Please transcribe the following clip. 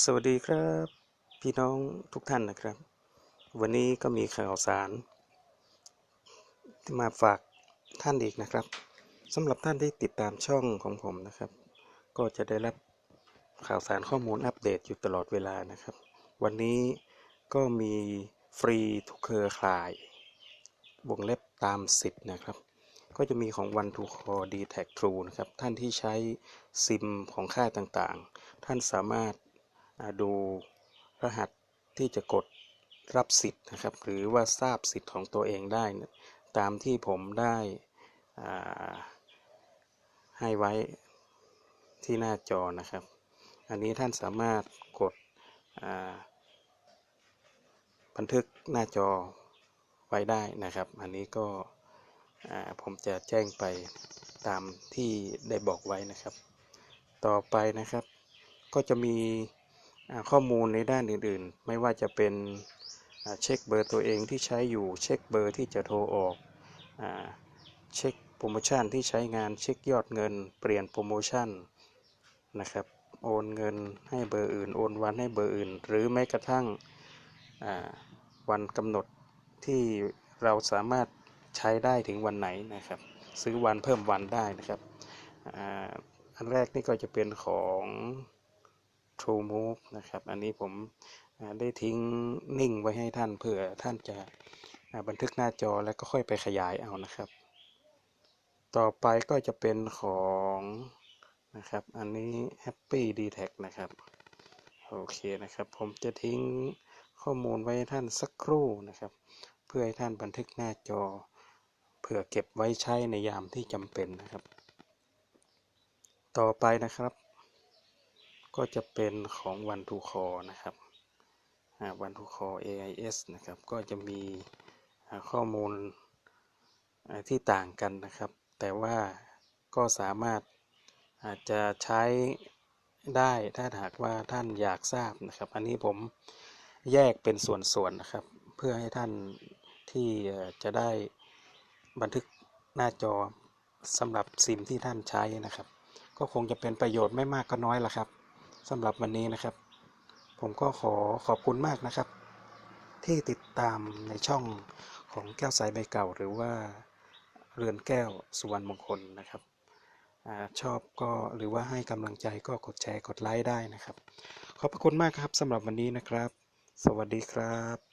สวัสดีครับ พี่น้องทุกท่านนะครับ วันนี้ก็มีข่าวสาร ที่มาฝากท่านอีกนะครับสำหรับท่านที่ติดตามช่องของผมนะครับ ก็จะได้รับข่าวสารข้อมูลอัปเดตอยู่ตลอดเวลานะครับ วันนี้ก็มีฟรีทุกเครือข่ายวงเล็บตามสิทธิ์นะครับ ก็จะมีของ One to Call d t a c True นะครับ ท่านที่ใช้ซิมของค่ายต่างๆ ท่านสามารถ ดูรหัสที่จะกดรับสิทธิ์นะครับ หรือว่าทราบสิทธิ์ของตัวเองได้ ตามที่ผมได้ให้ไว้ที่หน้าจอนะครับ อันนี้ท่านสามารถกดบันทึกหน้าจอไว้ได้นะครับ อันนี้ก็ผมจะแจ้งไปตามที่ได้บอกไว้นะครับ ต่อไปนะครับ ก็จะมี ข้อมูลในด้านอื่นๆ ไม่ว่าจะเป็นเช็คเบอร์ตัวเองที่ใช้อยู่ เช็คเบอร์ที่จะโทรออกอเช็คโปรโมชั่นที่ใช้งานเช็คยอดเงิน เปลี่ยนโปรโมชั่นนะครับโอนเงินให้เบอร์อื่น โอนวันให้เบอร์อื่น หรือแม้กระทั่งวันกำหนดที่เราสามารถใช้ได้ถึงวันไหนนะครับ ซื้อวันเพิ่มวันได้นะครับออันแรกนี่ก็จะเป็นของ True Move นะครับ อันนี้ผมได้ทิ้งนิ่งไว้ให้ท่านเผื่อท่านจะบันทึกหน้าจอแล้วก็ค่อยไปขยายเอานะครับ ต่อไปก็จะเป็นของนะครับ อันนี้ Happy d t a c นะครับ โอเคนะครับ ผมจะทิ้งข้อมูลไว้ให้ท่านสักครู่นะครับ เพื่อให้ท่านบันทึกหน้าจอ เผื่อเก็บไว้ใช้ในยามที่จำเป็นนะครับ ต่อไปนะครับ ก็จะเป็นของ One to Call นะครับอ่า One to Call AIS นะครับ ก็จะมีข้อมูลที่ต่างกันนะครับ แต่ว่าก็สามารถอาจจะใช้ได้ถ้าหากว่าท่านอยากทราบนะครับ อันนี้ผมแยกเป็นส่วนๆนะครับ เพื่อให้ท่านที่จะได้บันทึกหน้าจอสำหรับซิมที่ท่านใช้นะครับ ก็คงจะเป็นประโยชน์ไม่มากก็น้อยละครับ สำหรับวันนี้นะครับ ผมก็ขอขอบคุณมากนะครับ ที่ติดตามในช่องของแก้วสายใบเก่า หรือว่าเรือนแก้วสุวรรณมงคลนะครับอชอบก็หรือว่าให้กำลังใจก็กดแชร์กดไลค์ได้นะครับ ขอบพระคุณมากครับสำหรับวันนี้นะครับ สวัสดีครับ